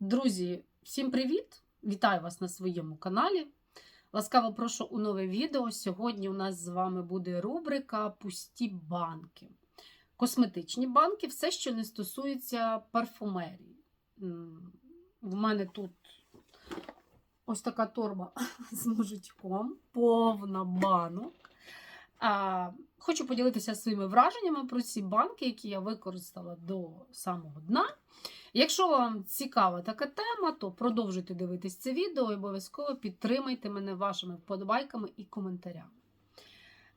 Друзі, всім привіт! Вітаю вас на своєму каналі. Ласкаво прошу у нове відео. Сьогодні у нас з вами буде рубрика Пусті банки. Косметичні банки, все, що не стосується парфумерії. В мене тут ось така торба з мужичком, повна банок. Хочу поділитися своїми враженнями про ці банки, які я використала до самого дна. Якщо вам цікава така тема, то продовжуйте дивитись це відео і обов'язково підтримайте мене вашими вподобайками і коментарями.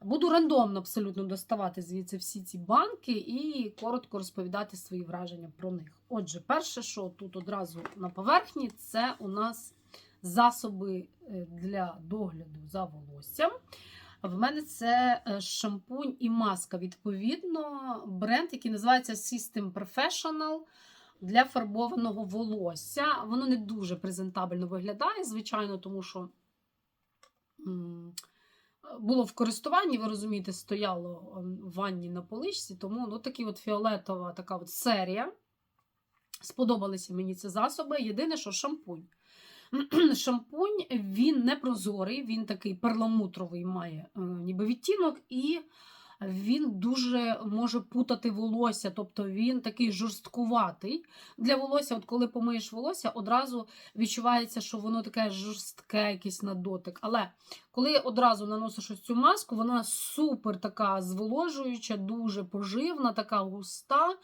Буду рандомно абсолютно доставати звідси всі ці банки і коротко розповідати свої враження про них. Отже, перше, що тут одразу на поверхні, це у нас засоби е, для догляду за волоссям. В мене це е, шампунь і маска. Відповідно, бренд, який називається System Professional для фарбованого волосся. Воно не дуже презентабельно виглядає, звичайно, тому що було в користуванні, ви розумієте, стояло ем, в ванні на поличці, тому ну, такі от фіолетова така от серія. Сподобалися мені ці засоби. Єдине, що шампунь. Шампунь він не прозорий, він такий перламутровий має е, ніби відтінок, і він дуже може путати волосся, тобто він такий жорсткуватий. Для волосся, от коли помиєш волосся, одразу відчувається, що воно таке жорстке, якесь на дотик. Але коли одразу наносиш ось цю маску, вона супер така зволожуюча, дуже поживна, така густа.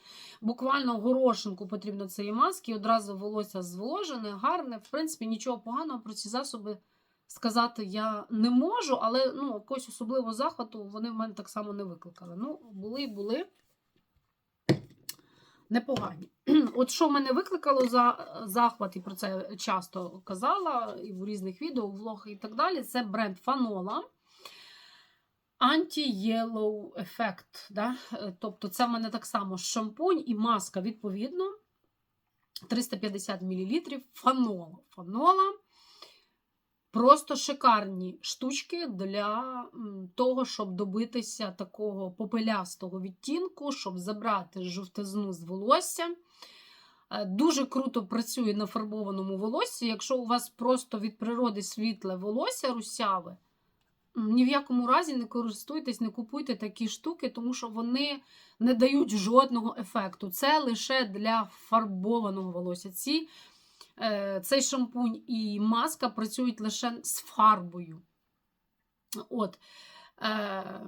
Буквально горошинку потрібно цієї маски, і одразу волосся зволожене, гарне. В принципі, нічого поганого про ці засоби сказати я не можу, але ну, якогось особливого захвату вони в мене так само не викликали. Ну, були і були непогані. От що в мене викликало за захват, і про це часто казала, і в різних відео, влогах і так далі, це бренд Фанола. Anti-Yellow Effect. Да? Тобто, це в мене так само шампунь і маска, відповідно. 350 мл фанола. Фанола. Просто шикарні штучки для того, щоб добитися такого попелястого відтінку, щоб забрати жовтизну з волосся. Е, Дуже круто працює на фарбованому волоссі. Якщо у вас просто від природи світле волосся русяве, ні в якому разі не користуйтесь, не купуйте такі штуки, тому що вони не дають жодного ефекту. Це лише для фарбованого волосся. Ці цей шампунь і маска працюють лише з фарбою. От. Е,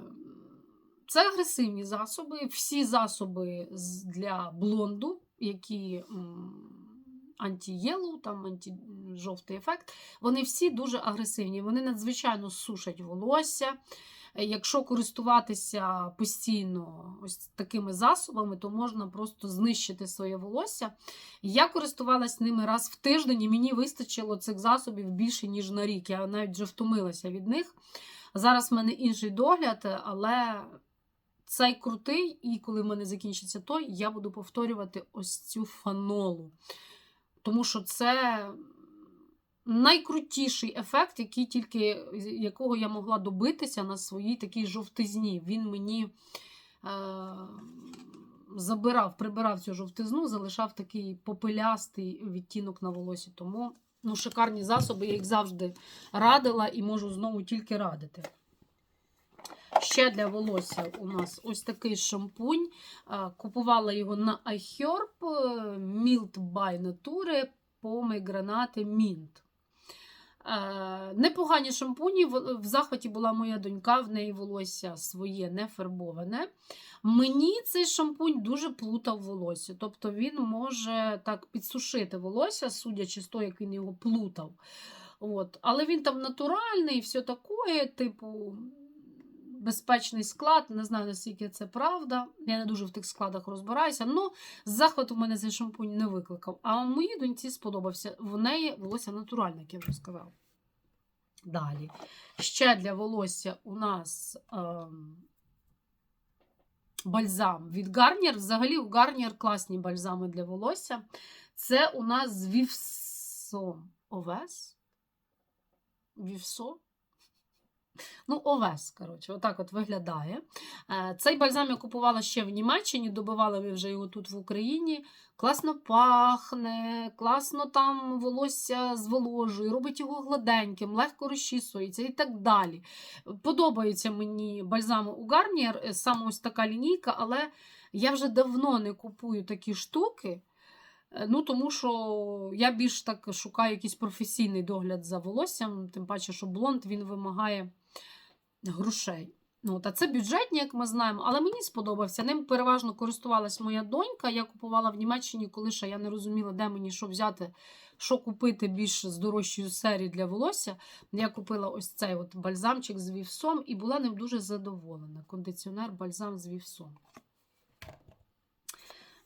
це агресивні засоби. Всі засоби для блонду, які анті-єлоу, там анті-жовтий ефект, вони всі дуже агресивні. Вони надзвичайно сушать волосся. Якщо користуватися постійно ось такими засобами, то можна просто знищити своє волосся. Я користувалась ними раз в тиждень, і мені вистачило цих засобів більше, ніж на рік. Я навіть вже втомилася від них. Зараз в мене інший догляд, але цей крутий, і коли в мене закінчиться той, я буду повторювати ось цю фанолу. Тому що це найкрутіший ефект, який тільки, якого я могла добитися на своїй такій жовтизні. Він мені е, забирав, прибирав цю жовтизну, залишав такий попелястий відтінок на волосі. Тому ну, шикарні засоби, я їх завжди радила і можу знову тільки радити. Ще для волосся у нас ось такий шампунь. Е, купувала його на iHerb Mild by Nature Pomegranate Mint. Е, непогані шампуні. В захваті була моя донька, в неї волосся своє не фарбоване. Мені цей шампунь дуже плутав волосся. Тобто він може так підсушити волосся, судячи з того, як він його плутав. От. Але він там натуральний і все таке, типу, безпечний склад. Не знаю, наскільки це правда. Я не дуже в тих складах розбираюся. Ну, захват у мене цей шампунь не викликав. А моїй доньці сподобався. В неї волосся натуральне, як я вже сказала. Далі. Ще для волосся у нас ем, бальзам від Гарнір. Взагалі, у Гарнір класні бальзами для волосся. Це у нас з Вівсом. Овес? Вівсо? Ну, овес, коротше, отак от виглядає. Е, Цей бальзам я купувала ще в Німеччині, добивала ми вже його тут в Україні. Класно пахне, класно там волосся зволожує, робить його гладеньким, легко розчісується і так далі. Подобаються мені бальзами у Гарнієр, е, саме ось така лінійка, але я вже давно не купую такі штуки. Е, Ну, тому що я більш так шукаю якийсь професійний догляд за волоссям, тим паче, що блонд він вимагає грошей. Ну, Та це бюджетні, як ми знаємо, але мені сподобався. Ним переважно користувалась моя донька. Я купувала в Німеччині, коли ще я не розуміла, де мені що взяти, що купити більш з дорожчою серії для волосся. Я купила ось цей от бальзамчик з вівсом і була ним дуже задоволена. Кондиціонер бальзам з вівсом.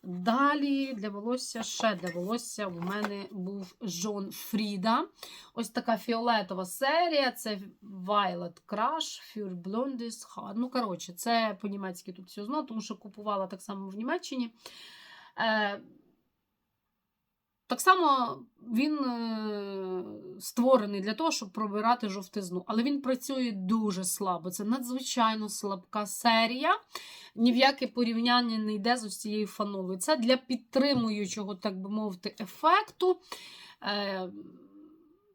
Далі для волосся, ще для волосся у мене був Жон Фріда. Ось така фіолетова серія. Це Violet Crush, Für Blondes Hard. Ну, коротше, це по-німецьки тут все знову, тому що купувала так само в Німеччині. Е, так само він е, створений для того, щоб пробирати жовтизну, але він працює дуже слабо. Це надзвичайно слабка серія. Ні в яке порівняння не йде з ось цією фанолою. Це для підтримуючого, так би мовити, ефекту. Е,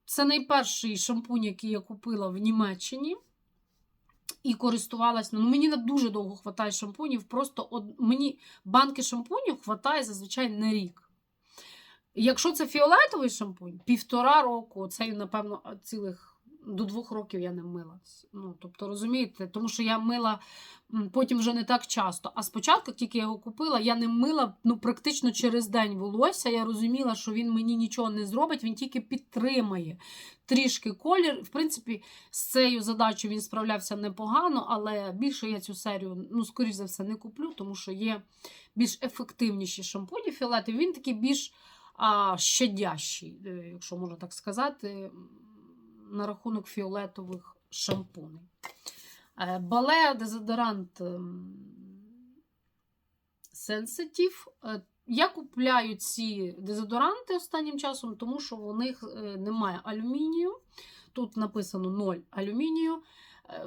Це найперший шампунь, який я купила в Німеччині. І користувалась. Ну, мені на дуже довго хватає шампунів. Просто од... мені банки шампунів хватає зазвичай на рік. Якщо це фіолетовий шампунь, півтора року, це, напевно, цілих до двох років я не мила. Ну, тобто, розумієте, тому що я мила потім вже не так часто. А спочатку, тільки я його купила, я не мила ну, практично через день волосся. Я розуміла, що він мені нічого не зробить, він тільки підтримає трішки колір. В принципі, з цією задачею він справлявся непогано, але більше я цю серію, ну, скоріш за все, не куплю, тому що є більш ефективніші шампуні фіолетові. Він такий більш а, щадящий, е, якщо можна так сказати, на рахунок фіолетових шампуней. Е, Балео дезодорант ем, Sensitive. Е, Я купляю ці дезодоранти останнім часом, тому що в них немає алюмінію. Тут написано 0 алюмінію.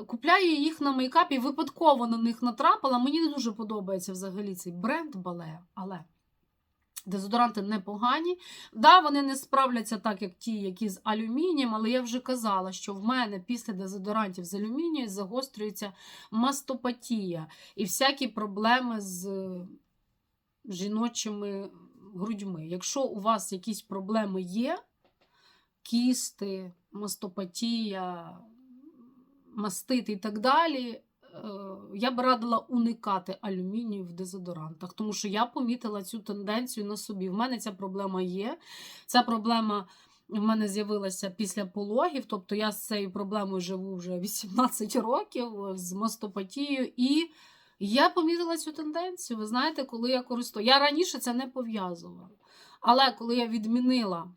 Купляю їх на мейкапі, випадково на них натрапила. Мені не дуже подобається взагалі цей бренд Балео, але дезодоранти непогані. Да, вони не справляться так, як ті, які з алюмінієм, але я вже казала, що в мене після дезодорантів з алюмінію загострюється мастопатія і всякі проблеми з жіночими грудьми. Якщо у вас якісь проблеми є, кісти, мастопатія, мастити і так далі, е, я б радила уникати алюмінію в дезодорантах, тому що я помітила цю тенденцію на собі. В мене ця проблема є. Ця проблема в мене з'явилася після пологів, тобто я з цією проблемою живу вже 18 років з мастопатією. І я помітила цю тенденцію. Ви знаєте, коли я користую. Я раніше це не пов'язувала. Але коли я відмінила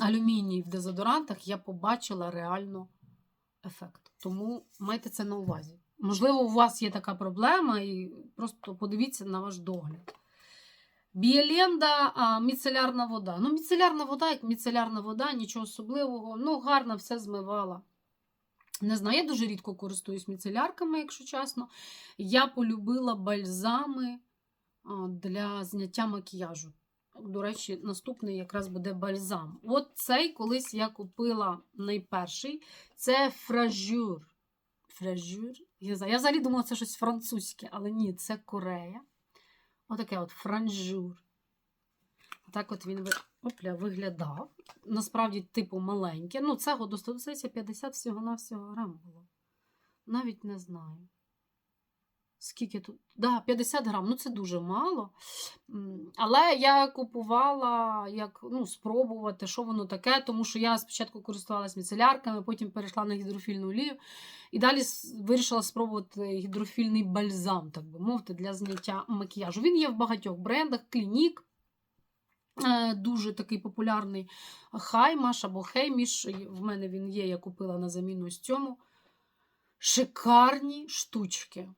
алюміній в дезодорантах, я побачила реально ефект. Тому майте це на увазі. Можливо, у вас є така проблема, і просто подивіться на ваш догляд. Бієленда, міцелярна вода. Ну, міцелярна вода, як міцелярна вода, нічого особливого. Ну, гарно все змивала. Не знаю, я дуже рідко користуюсь міцелярками, якщо чесно. Я полюбила бальзами для зняття макіяжу. До речі, наступний якраз буде бальзам. От цей колись я купила найперший. Це фражюр. Фражюр. Я, я взагалі думала, це щось французьке, але ні, це Корея. Отаке от франжур. Так от він опля, виглядав. Насправді, типу, маленьке. Ну, цього до 150 всього-навсього грам було. Навіть не знаю. Скільки тут? Да, 50 грам. Ну, це дуже мало. Але я купувала, як ну, спробувати, що воно таке, тому що я спочатку користувалася міцелярками, потім перейшла на гідрофільну олію. І далі вирішила спробувати гідрофільний бальзам, так би мовити, для зняття макіяжу. Він є в багатьох брендах, клінік. е, Дуже такий популярний Хаймаш або Хейміш. В мене він є, я купила на заміну ось цьому. Шикарні штучки.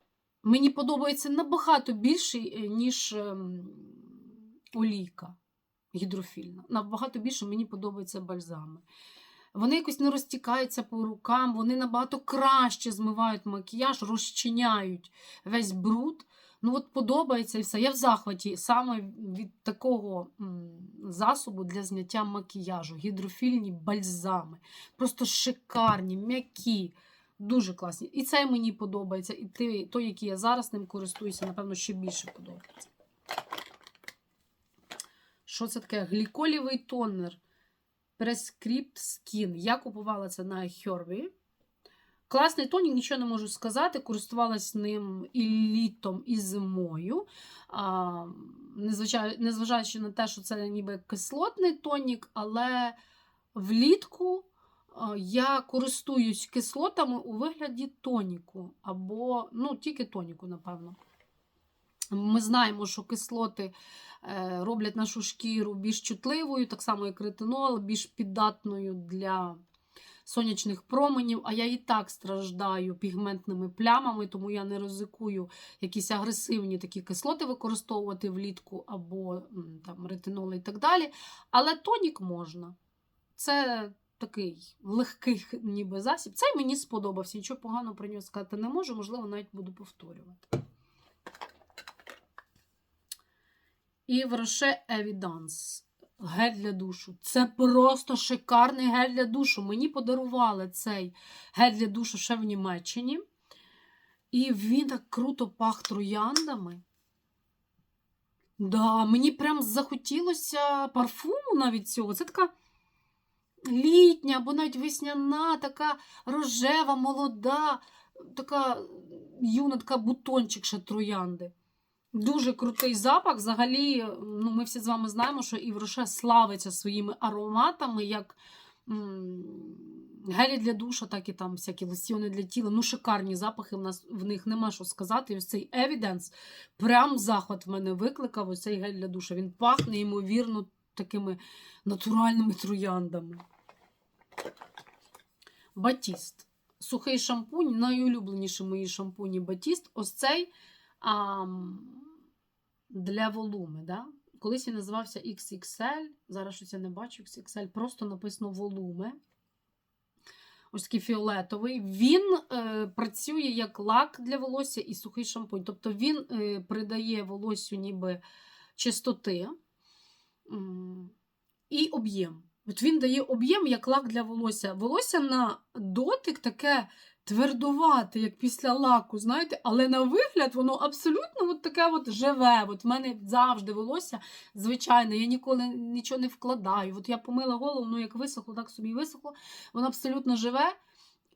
Мені подобається набагато більше, е, ніж ем, олійка гідрофільна. Набагато більше мені подобаються бальзами. Вони якось не розтікаються по рукам, вони набагато краще змивають макіяж, розчиняють весь бруд. Ну, от подобається і все. Я в захваті саме від такого засобу для зняття макіяжу. Гідрофільні бальзами. Просто шикарні, м'які, дуже класні. І цей мені подобається, і той, той, який я зараз ним користуюся, напевно, ще більше подобається. Що це таке? Гліколівий тонер. Prescript Skin. Я купувала це на Херві. Класний тонік, нічого не можу сказати. Користувалась ним і літом, і зимою. А, незважаючи на те, що це ніби кислотний тонік, але влітку я користуюсь кислотами у вигляді тоніку. Або, ну, тільки тоніку, напевно. Ми знаємо, що кислоти е, роблять нашу шкіру більш чутливою, так само як ретинол, більш піддатною для сонячних променів. А я і так страждаю пігментними плямами, тому я не ризикую якісь агресивні такі кислоти використовувати влітку або там, ретиноли і так далі. Але тонік можна. Це такий легкий ніби засіб. Цей мені сподобався. Нічого поганого про нього сказати не можу, можливо, навіть буду повторювати. І Роше Evidence. Гель для душу. Це просто шикарний гель для душу. Мені подарували цей гель для душу ще в Німеччині. І він так круто пах трояндами. Да, мені прям захотілося парфуму навіть цього. Це така літня, або навіть весняна, така рожева, молода, така юна, така бутончик ще троянди. Дуже крутий запах. Взагалі, ну, ми всі з вами знаємо, що Івроше славиться своїми ароматами, як гелі для душа, так і там всякі лосьйони для тіла. Ну, шикарні запахи в нас в них нема що сказати. І ось цей Evidence прям захват в мене викликав. Ось цей гель для душа. Він пахне, ймовірно, такими натуральними трояндами. Батіст. Сухий шампунь, найулюбленіші мої шампуні Батіст. Ось цей а, для волуми. Да? Колись він називався XXL, зараз щось я не бачу XXL, просто написано волуми. Ось такий фіолетовий. Він е, працює як лак для волосся і сухий шампунь. Тобто він е, придає волоссю ніби чистоти і об'єм. От він дає об'єм як лак для волосся. Волосся на дотик таке твердувате, як після лаку, знаєте, але на вигляд воно абсолютно от таке от живе. От в мене завжди волосся звичайне, я ніколи нічого не вкладаю. От я помила голову, ну як висохло, так собі висохло. Воно абсолютно живе.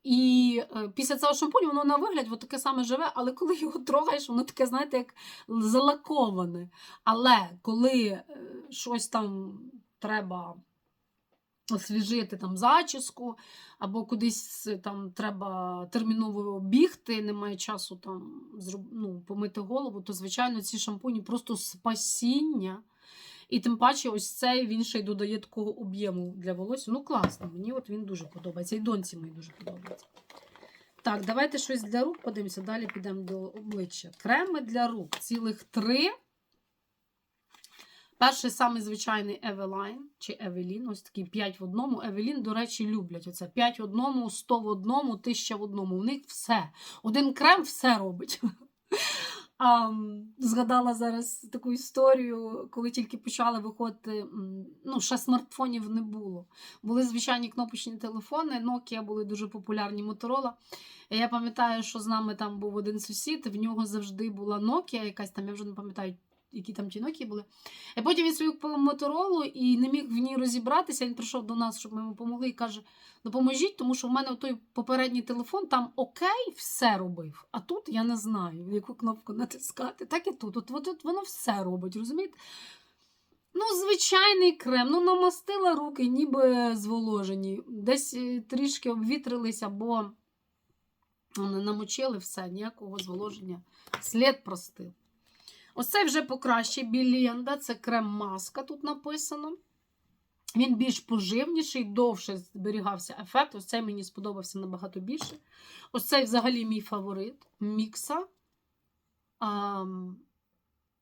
І е, після цього шампуню воно на вигляд от таке саме живе, але коли його трогаєш, воно таке, знаєте, як залаковане. Але коли е, щось там треба освіжити там зачіску, або кудись там треба терміново бігти, немає часу там ну, помити голову, то, звичайно, ці шампуні просто спасіння. І тим паче, ось цей він ще й додає такого об'єму для волосся. Ну, класно, мені от він дуже подобається. І доньці мені дуже подобається. Так, давайте щось для рук подивимося. Далі підемо до обличчя. Креми для рук. Цілих три. Перший самий звичайний Eveline чи Evelyn, ось такий 5 в одному. Evelyn, до речі, люблять оце 5 в одному, 100 в одному, 1000 в одному. У них все. Один крем все робить. А, згадала зараз таку історію, коли тільки почали виходити. Ну, ще смартфонів не було. Були звичайні кнопочні телефони, Nokia були дуже популярні Motorola. Я пам'ятаю, що з нами там був один сусід, в нього завжди була Nokia, якась там, я вже не пам'ятаю, які там Nokia були. І потім він свою Моторолу і не міг в ній розібратися. Він прийшов до нас, щоб ми йому допомогли, і каже: допоможіть, тому що в мене той попередній телефон там окей, все робив. А тут я не знаю, яку кнопку натискати. Так і тут. От, от, от воно все робить, розумієте? Ну, звичайний крем, ну намастила руки, ніби зволожені. Десь е, трішки обвітрилися, або вони намочили все, ніякого зволоження. Слід простив. Ось вже покраще Біленда, це крем-маска тут написано. Він більш поживніший, довше зберігався ефект. Ось цей мені сподобався набагато більше. Ось взагалі мій фаворит мікса. А,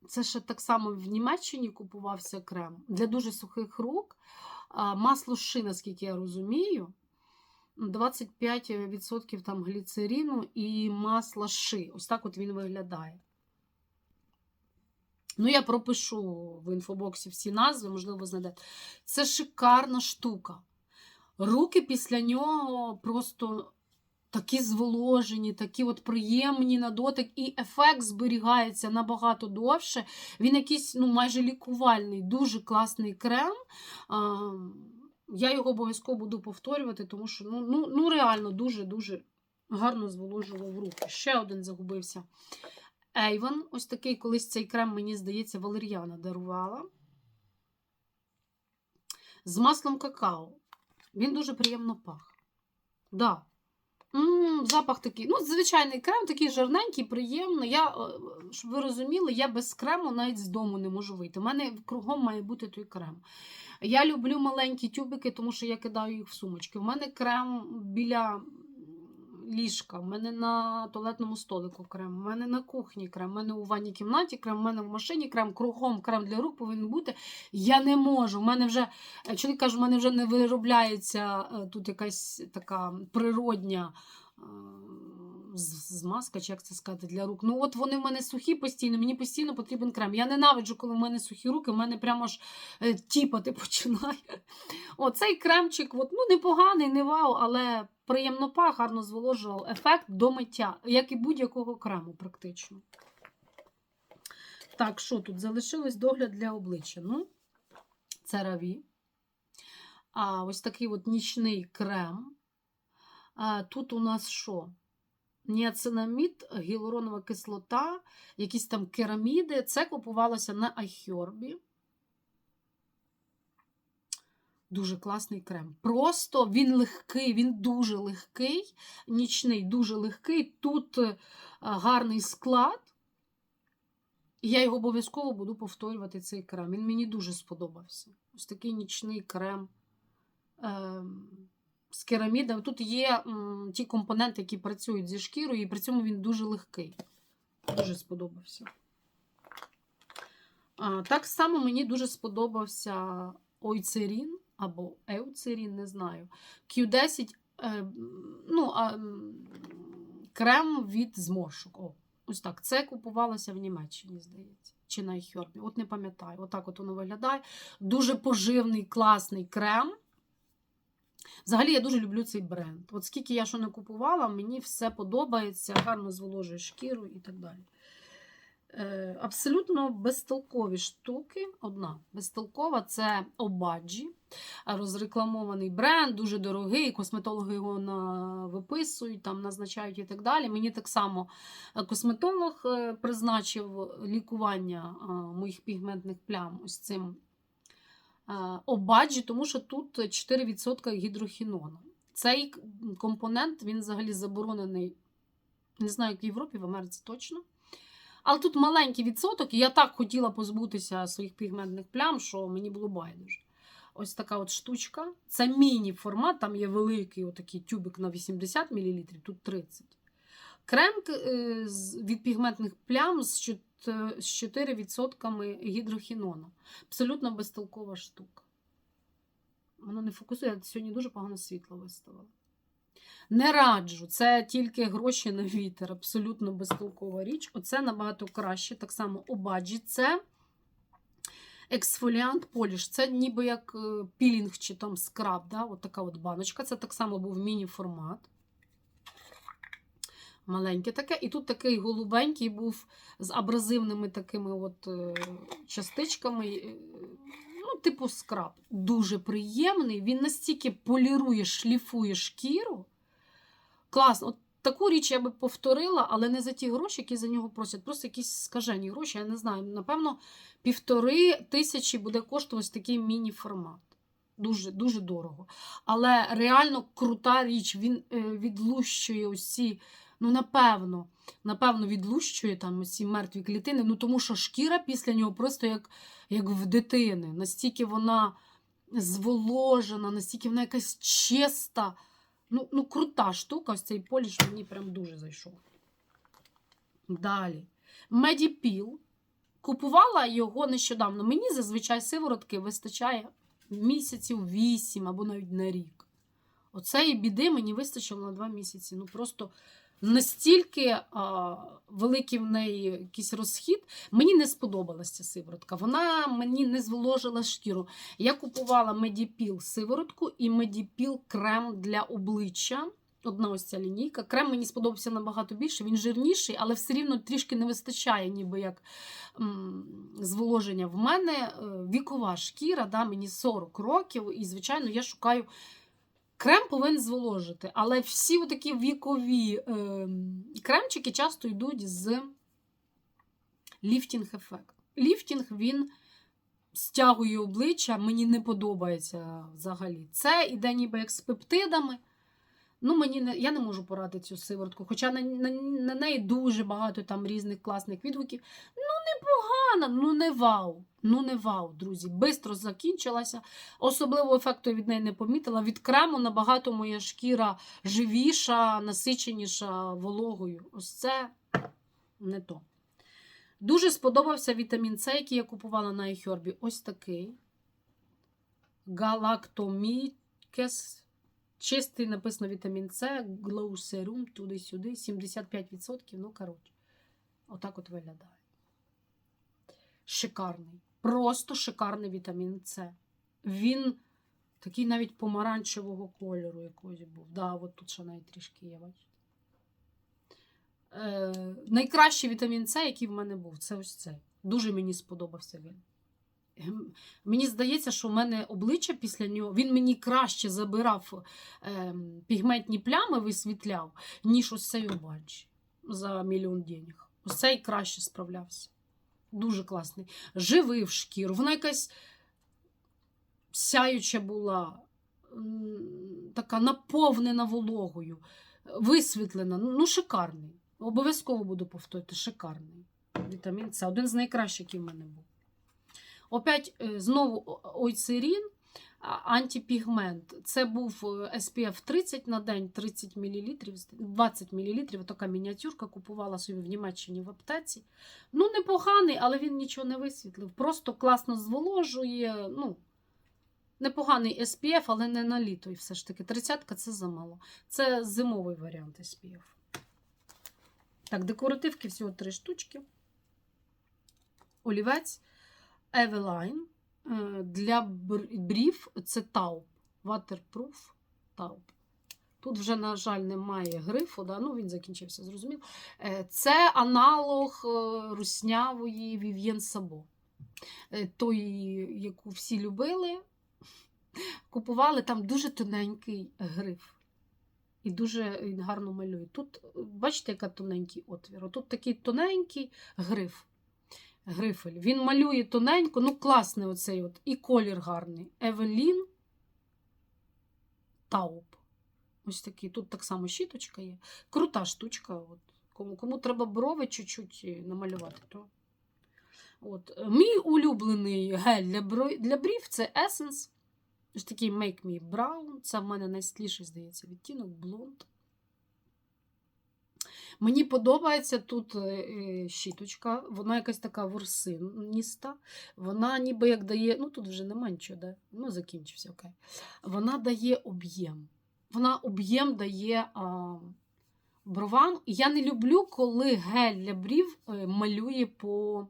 це ще так само в Німеччині купувався крем для дуже сухих рук. А, масло ши, наскільки я розумію. 25% там гліцерину і масла ши. Ось так от він виглядає. Ну, я пропишу в інфобоксі всі назви, можливо, знайдете. Це шикарна штука. Руки після нього просто такі зволожені, такі от приємні на дотик, і ефект зберігається набагато довше. Він якийсь ну, майже лікувальний, дуже класний крем. Я його обов'язково буду повторювати, тому що ну, ну, ну реально дуже-дуже гарно зволожував руки. Ще один загубився. Ейвон, ось такий, колись цей крем, мені здається, Валер'яна дарувала. З маслом какао. Він дуже приємно пах. Да. м запах такий. Ну, звичайний крем, такий жирненький, приємний. Я, е, щоб ви розуміли, я без крему навіть з дому не можу вийти. У мене кругом має бути той крем. Я люблю маленькі тюбики, тому що я кидаю їх в сумочки. У мене крем біля ліжка, в мене на туалетному столику крем, в мене на кухні крем, в мене у ванній кімнаті крем, в мене в машині крем, кругом крем для рук повинен бути. Я не можу. У мене вже е, чоловік каже, в мене вже не виробляється е, тут якась така природня. Змазка, чи як це сказати, для рук. Ну, от вони в мене сухі постійно, мені постійно потрібен крем. Я ненавиджу, коли в мене сухі руки, в мене прямо аж е, тіпати починає. Оцей кремчик, от, ну, непоганий, не вау, але приємно пах, гарно зволожував ефект до миття, як і будь-якого крему, практично. Так, що тут? Залишилось догляд для обличчя. Ну, це раві. А ось такий от нічний крем. А, тут у нас що? Ніацинамід, гіалуронова кислота, якісь там кераміди. Це купувалося на iHerb. Дуже класний крем. Просто він легкий, він дуже легкий, нічний, дуже легкий. Тут е, гарний склад. Я його обов'язково буду повторювати цей крем. Він мені дуже сподобався. Ось такий нічний крем е, з керамідом. Тут є м, ті компоненти, які працюють зі шкірою, і при цьому він дуже легкий. Дуже сподобався. А, так само мені дуже сподобався ойцерін або еуцерін, не знаю. Q10 е, ну, а, крем від зморшок. О, ось так. Це купувалося в Німеччині, здається. Чи на iHerb. От не пам'ятаю. Отак от воно виглядає. Дуже поживний, класний крем. Взагалі, я дуже люблю цей бренд. От скільки я що не купувала, мені все подобається, гарно зволожує шкіру і так далі. Е, абсолютно безтолкові штуки. Одна безтолкова це Обаджі, розрекламований бренд, дуже дорогий. Косметологи його на... виписують, там назначають і так далі. Мені так само е, косметолог е, призначив лікування моїх пігментних плям ось цим Обаджі, тому що тут 4% гідрохінону. Цей компонент він взагалі заборонений, не знаю, як в Європі, в Америці точно. Але тут маленький відсоток, і я так хотіла позбутися своїх пігментних плям, що мені було байдуже. Ось така от штучка. Це міні-формат, там є великий отакий тюбик на 80 мл, тут 30. Крем е, від пігментних плям з з 4% гідрохінону. Абсолютно безтолкова штука. Воно не фокусує, я сьогодні дуже погано світло виставила. Не раджу, це тільки гроші на вітер, абсолютно безтолкова річ. Оце набагато краще. Так само обаджі. Це ексфоліант поліш. Це ніби як е, пілінг чи там скраб. Да? От от баночка. Це так само був міні-формат. Маленьке таке. І тут такий голубенький був з абразивними такими от е, частичками. е, Ну, типу скраб. Дуже приємний. Він настільки полірує, шліфує шкіру. Класно. От таку річ я би повторила, але не за ті гроші, які за нього просять. Просто якісь скажені гроші, я не знаю. Напевно, півтори тисячі буде коштувати такий міні-формат. Дуже, дуже дорого. Але реально крута річ. Він е, відлущує усі, ну, напевно, напевно, відлущує там усі мертві клітини. Ну, тому що шкіра після нього просто як, як в дитини. Настільки вона зволожена, настільки вона якась чиста. Ну, ну, крута штука, ось цей поліш мені прям дуже зайшов. Далі. Медіпіл. Купувала його нещодавно. Мені зазвичай сиворотки вистачає місяців 8 або навіть на рік. Оцеї біди мені вистачило на два місяці. Ну просто настільки а, великий в неї якийсь розхід. Мені не сподобалася ця сиворотка. Вона мені не зволожила шкіру. Я купувала медіпіл сиворотку і медіпіл крем для обличчя. Одна ось ця лінійка. Крем мені сподобався набагато більше. Він жирніший, але все рівно трішки не вистачає, ніби як зволоження. В мене е, вікова шкіра, да, мені 40 років, і, звичайно, я шукаю. Крем повинен зволожити, але всі такі вікові е, кремчики часто йдуть з ліфтінг ефект. Ліфтінг він стягує обличчя, мені не подобається взагалі. Це іде ніби як з пептидами. Ну, мені не, я не можу порадити цю сиворотку, хоча на, на, на неї дуже багато там різних класних відгуків. Ну, непогано, ну не вау. Ну не вау, друзі. Бистро закінчилася. Особливо ефекту від неї не помітила. Від крему набагато моя шкіра живіша, насиченіша вологою. Ось це не то. Дуже сподобався вітамін С, який я купувала на iHerb. Ось такий. Галактомікес. Чистий написано вітамін С, Serum, туди-сюди, 75%. Ну, коротше, отак от виглядає. Шикарний. Просто шикарний вітамін С. Він такий навіть помаранчевого кольору якогось був. Да, от тут ще навіть трішки є, бачите. Е, найкращий вітамін С, який в мене був, це ось цей. Дуже мені сподобався він. Мені здається, що в мене обличчя після нього він мені краще забирав е, пігментні плями, висвітляв, ніж ось цей обач за мільйон денег. Ось цей краще справлявся. Дуже класний. Живив шкіру. Вона якась сяюча була, така наповнена вологою, висвітлена. Ну, шикарний. Обов'язково буду повторити, шикарний. Вітамін С. Один з найкращих, який в мене був. Опять е, знову ойцерін, антипігмент. Це був е, SPF 30 на день, 30 мл, 20 мл. Така мініатюрка купувала собі в Німеччині в аптеці. Ну, непоганий, але він нічого не висвітлив. Просто класно зволожує. Ну, непоганий SPF, але не на літо. І все ж таки, 30-ка це замало. Це зимовий варіант SPF. Так, декоративки всього три штучки. Олівець. Eveline е, для брів це тауп. Waterproof тауп. Тут вже, на жаль, немає грифу, да? ну він закінчився, зрозумів. Е, Це аналог е, руснявої Sabo. Е, Той, яку всі любили, купували там дуже тоненький гриф. І дуже він гарно малює. Тут, е, бачите, яка тоненький отвір. Тут такий тоненький гриф. Грифель. Він малює тоненько, ну класний оцей от. І колір гарний. Евелін Тауп. Ось такий. Тут так само щіточка є. Крута штучка. От. Кому, кому треба брови чуть-чуть намалювати, то. От. Е, Мій улюблений гель для, для брів це Essence. Ось такий Make Me Brown. Це в мене найстліший, здається, відтінок, блонд. Мені подобається тут е, е, щіточка, вона якась така ворсиніста. Вона ніби як дає, ну тут вже нема нічого, да? ну закінчився, окей. Вона дає об'єм. Вона об'єм дає а, бровам. Я не люблю, коли гель для брів е, малює по,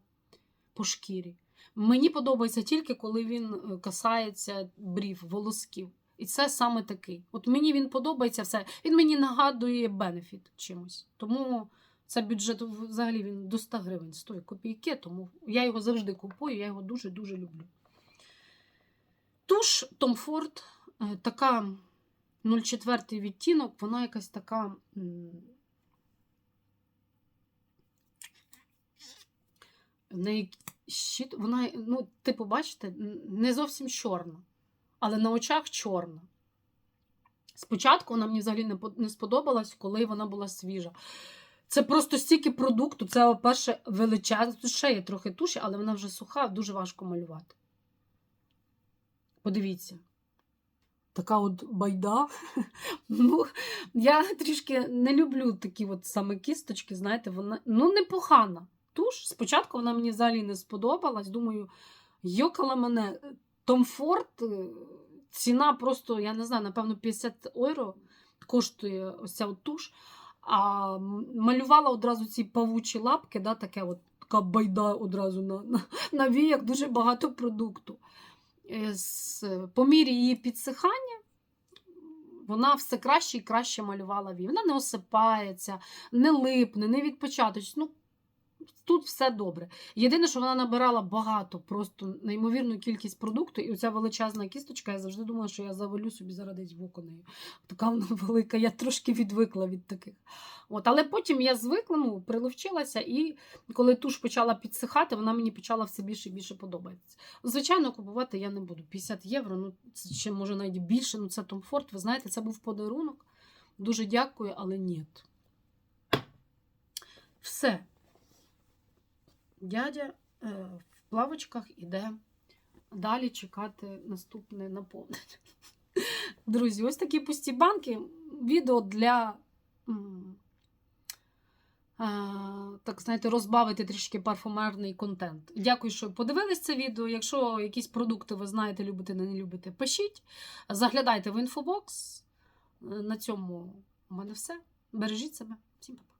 по шкірі. Мені подобається тільки, коли він касається брів, волосків. І це саме такий. От мені він подобається все. Він мені нагадує бенефіт чимось. Тому це бюджет взагалі він до 100 гривень стоїть копійки, тому я його завжди купую, я його дуже-дуже люблю. Туш Tom Ford, е, така 0,4 відтінок, вона якась така. В неї щит, вона, ну, типу, бачите, не зовсім чорна, але на очах чорна. Спочатку вона мені взагалі не сподобалась, коли вона була свіжа. Це просто стільки продукту, це, по-перше, величезне. Тут ще є трохи туші, але вона вже суха, дуже важко малювати. Подивіться. Така от байда. Ну, я трішки не люблю такі от саме кісточки, знаєте, вона ну, непогана. Туш. Спочатку вона мені взагалі не сподобалась. Думаю, йокала мене Том Форд, е, ціна просто, я не знаю, напевно, 50 євро коштує ось ця от туш. А малювала одразу ці павучі лапки, да, таке от, така байда одразу на, на, на віях, дуже багато продукту. Е, з- По мірі її підсихання вона все краще і краще малювала вії. Вона не осипається, не липне, не відпочаточить. Ну, тут все добре. Єдине, що вона набирала багато, просто неймовірну кількість продукту, і оця величезна кісточка, я завжди думала, що я завалю собі в око нею. Така вона велика, я трошки відвикла від таких. От, але потім я звикла, ну, приловчилася, і коли туш почала підсихати, вона мені почала все більше і більше подобатися. Звичайно, купувати я не буду. 50 євро, ну це ще може навіть більше, ну це Том Форд. Ви знаєте, це був подарунок. Дуже дякую, але ні. Все. Дядя е, в плавочках іде далі чекати наступне наповнення. Друзі, ось такі пусті банки. Відео для. е, Так, знаєте, розбавити трішки парфумерний контент. Дякую, що подивились це відео. Якщо якісь продукти ви знаєте, любите, не любите, пишіть. Заглядайте в інфобокс. Е, На цьому у мене все. Бережіть себе. Всім па-па.